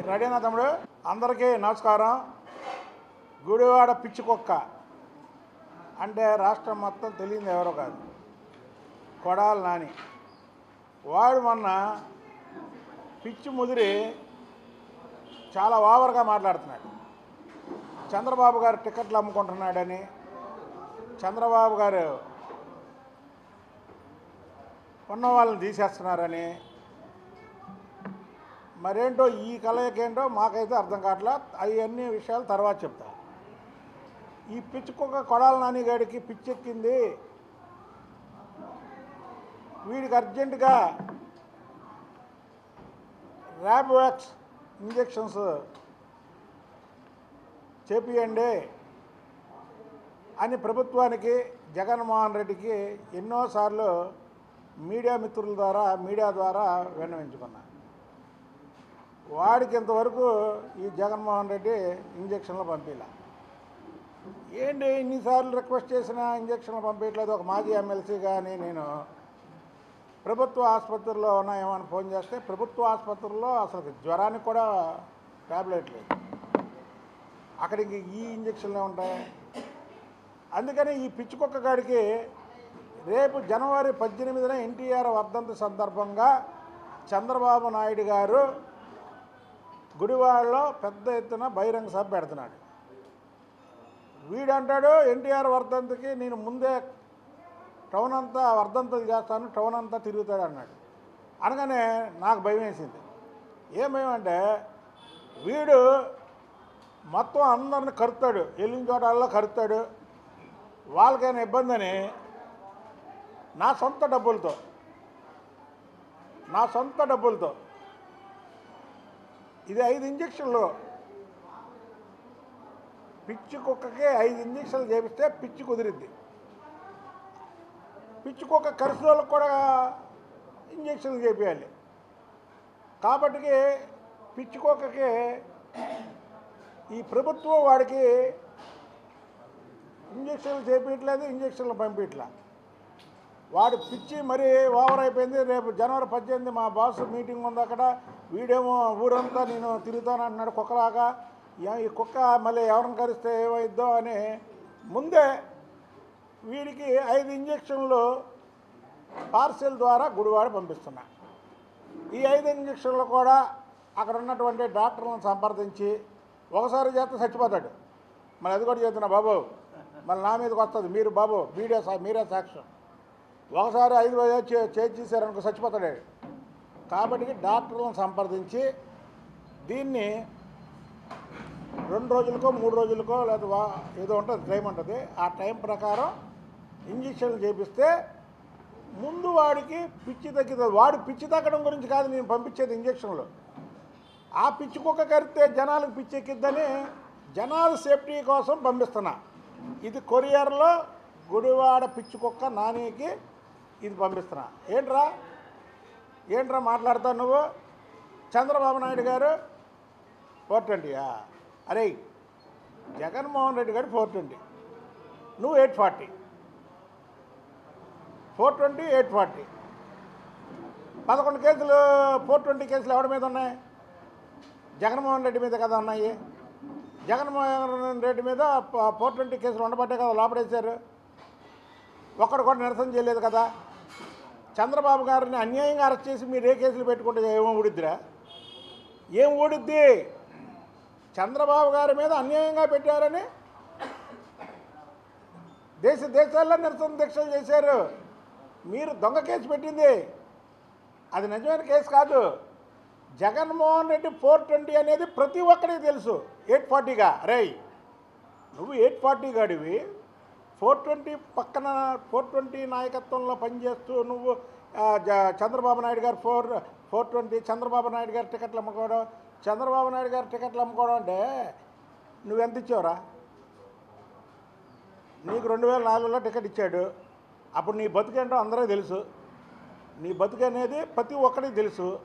Ready రెడీనా తమ్ముడు? అందరికీ నమస్కారం. గుడివాడ పిచ్చి కుక్క. అంటే రాష్ట్రం మొత్తం తెలియదు ఎవరో కాదు. కొడాలి నాని. వాడు మొన్న పిచ్చి ముదిరి చాలా ఓవర్గా మాట్లాడుతున్నాడు. చంద్రబాబు గారు టికెట్లు అమ్ముకుంటున్నాడని చంద్రబాబు గారు ఉన్న వాళ్ళని తీసేస్తున్నారని మరేంటో ఈ కలయికేంటో మాకైతే అర్థం కావట్లా. అవన్నీ విషయాలు తర్వాత చెప్తా. ఈ పిచ్చుకొక కొడాల నానిగాడికి పిచ్చెక్కింది. వీడికి అర్జెంటుగా ర్యాబ్వాక్స్ ఇంజెక్షన్స్ చేపియండి అని ప్రభుత్వానికి జగన్మోహన్ రెడ్డికి ఎన్నోసార్లు మీడియా మిత్రుల ద్వారా మీడియా ద్వారా విన్నవించుకున్నా. వాడికి ఇంతవరకు ఈ జగన్మోహన్ రెడ్డి ఇంజక్షన్లు పంపిలా. ఏంటి ఇన్నిసార్లు రిక్వెస్ట్ చేసినా ఇంజక్షన్లు పంపించలేదు ఒక మాజీ ఎమ్మెల్సీ కానీ నేను ప్రభుత్వ ఆసుపత్రిలో ఉన్నాయేమని ఫోన్ చేస్తే ప్రభుత్వ ఆసుపత్రుల్లో అసలు జ్వరానికి కూడా ట్యాబ్లెట్ లేదు. అక్కడికి ఈ ఇంజక్షన్లే ఉంటాయి. అందుకని ఈ పిచ్చుకొక్క గాడికి రేపు జనవరి పద్దెనిమిదిన ఎన్టీఆర్ వర్ధంతి సందర్భంగా చంద్రబాబు నాయుడు గారు గుడివాడలో పెద్ద ఎత్తున బహిరంగ సభ పెడుతున్నాడు. వీడంటాడు ఎన్టీఆర్ వర్ధంతికి నేను ముందే టౌన్ అంతా వర్ధంతులు చేస్తాను టౌన్ అంతా తిరుగుతాడు అన్నాడు. అనగానే నాకు భయం వేసింది. ఏం భయం అంటే వీడు మొత్తం అందరిని కరుతాడు వెళ్ళిన చోటల్లో కరుతాడు. వాళ్ళకైనా ఇబ్బంది అని నా సొంత డబ్బులతో నా సొంత డబ్బులతో ఇది ఐదు ఇంజక్షన్లు. పిచ్చి కుక్కకి ఐదు ఇంజక్షన్లు చేపిస్తే పిచ్చి కుదిరింది పిచ్చి కుక్క కరిసిన వాళ్ళకి కూడా ఇంజక్షన్లు చేపించాలి కాబట్టి పిచ్చి కుక్కకి ఈ ప్రభుత్వం వాడికి ఇంజక్షన్లు చేపించట్లేదు ఇంజక్షన్లు పంపించట్లేదు వాడు పిచ్చి మరీ ఓవర్ అయిపోయింది. రేపు జనవరి పద్దెనిమిది మా బాస్ మీటింగ్ ఉంది అక్కడ. వీడేమో ఊరంతా నేను తిరుగుతానంటున్నాడు కుక్కలాగా. ఈ కుక్క మళ్ళీ ఎవరిని కరిస్తే ఏమైద్దో అని. ముందే వీడికి ఐదు ఇంజక్షన్లు పార్సెల్ ద్వారా గుడివాడ పంపిస్తున్నా. ఈ ఐదు ఇంజక్షన్లు కూడా అక్కడ ఉన్నటువంటి డాక్టర్లను సంప్రదించి ఒకసారి చేస్తే చచ్చిపోతాడు. మరి అది కూడా చేస్తున్నా బాబు. మళ్ళీ నా మీదకి వస్తుంది. మీరు బాబు మీడియా సా- మీరే సాక్ష్యం. ఒకసారి ఐదు వేలు చే చేశారనుకో చచ్చిపోతాడు. కాబట్టి డాక్టర్లను సంప్రదించి దీన్ని రెండు రోజులకో మూడు రోజులకో లేదా ఏదో ఉంటుంది టైం ఉంటుంది. ఆ టైం ప్రకారం ఇంజక్షన్లు చేపిస్తే ముందు వాడికి పిచ్చి తగ్గుతుంది వాడు పిచ్చి తగ్గడం గురించి కాదు నేను పంపించేది ఇంజక్షన్లు. ఆ పిచ్చి కుక్క కరిస్తే జనాలకు పిచ్చి ఎక్కిద్దని జనాల సేఫ్టీ కోసం పంపిస్తున్నా. ఇది కొరియర్లో గుడివాడ పిచ్చి కుక్క నానికి ఇది పంపిస్తున్నా. ఏంట్రా? ఏంట్రా మాట్లాడతావు నువ్వు? చంద్రబాబు నాయుడు గారు ఫోర్ ట్వంటీయా అరే జగన్మోహన్ రెడ్డి గారు ఫోర్ ట్వంటీ. నువ్వు eight forty. Four twenty eight forty. పదకొండు కేసులు ఫోర్ ట్వంటీ కేసులు ఎవరి మీద ఉన్నాయి? జగన్మోహన్ రెడ్డి మీద కదా ఉన్నాయి. జగన్మోహన్ రెడ్డి మీద ఫోర్ ట్వంటీ కేసులు ఉండబట్టే కదా లోపడేశారు. ఒక్కడు కూడా నిరసన చేయలేదు కదా. చంద్రబాబు గారిని అన్యాయంగా అరెస్ట్ చేసి మీరు ఏ కేసులు పెట్టుకుంటే ఏమో ఊడిద్దిరా? ఏం ఊడిద్ది? చంద్రబాబు గారి మీద అన్యాయంగా పెట్టారని దేశ దేశాల్లో నిరసన దీక్షలు చేశారు. మీరు దొంగ కేసు పెట్టింది. అది నిజమైన కేసు కాదు. జగన్మోహన్ రెడ్డి ఫోర్ ట్వంటీ అనేది ప్రతి ఒక్కరికి తెలుసు. ఎయిట్ ఫార్టీగా రై నువ్వు ఎయిట్ ఫార్టీ గాడివి. ఫోర్ ట్వంటీ పక్కన ఫోర్ ట్వంటీ నాయకత్వంలో పనిచేస్తూ నువ్వు జ- చంద్రబాబు నాయుడు గారు four four twenty Chandrababu Naidu గారు టికెట్లు అమ్ముకోవడం చంద్రబాబు నాయుడు గారు టికెట్లు అమ్ముకోవడం అంటే నువ్వెంత ఇచ్చావురా? నీకు రెండు వేల నాలుగులో టికెట్ ఇచ్చాడు. అప్పుడు నీ బతుకేంటో అందరూ తెలుసు. నీ బతుకు అనేది ప్రతి ఒక్కడికి తెలుసు.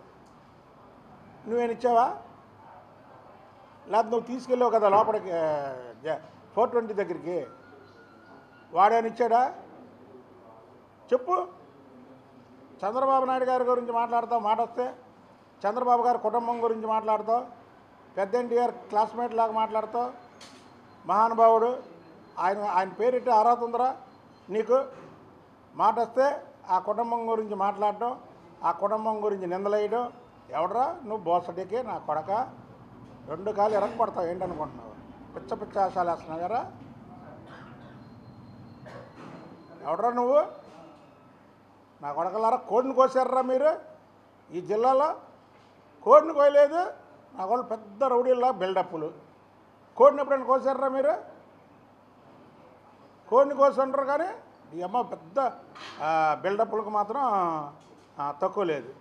నువ్వేం ఇచ్చావా? లేకపోతే నువ్వు తీసుకెళ్ళావు కదా లోపలికి ఫోర్ ట్వంటీ దగ్గరికి. వాడేని ఇచ్చాడా? చెప్పు. చంద్రబాబు నాయుడు గారి గురించి మాట్లాడతావు మాట వస్తే. చంద్రబాబు గారి కుటుంబం గురించి మాట్లాడతావు. పెద్ద ఎన్టీఆర్ క్లాస్మేట్ లాగా మాట్లాడతావు. మహానుభావుడు. ఆయన ఆయన పేరిట అర్హత ఉందిరా నీకు మాట వస్తే ఆ కుటుంబం గురించి మాట్లాడటం ఆ కుటుంబం గురించి నిందలేయడం. ఎవడరా? నువ్వు బోసడికి నా కొడక. రెండు కాలు ఎరగబడతావు ఏంటనుకుంటున్నావు? పిచ్చ పిచ్చ ఆశాలు వేస్తున్నావు కదా ఎవడరా నువ్వు? నా కొడకలారా కోడిని కోసారా మీరు? ఈ జిల్లాలో కోడిని కోయలేదు నా వాళ్ళు పెద్ద రౌడీల్లా బిల్డప్పులు. కోడిని ఎప్పుడైనా కోసారా మీరు? కోడిని కోసంటారు కానీ ఈ అమ్మ పెద్ద బిల్డప్పులకు మాత్రం తక్కువ లేదు.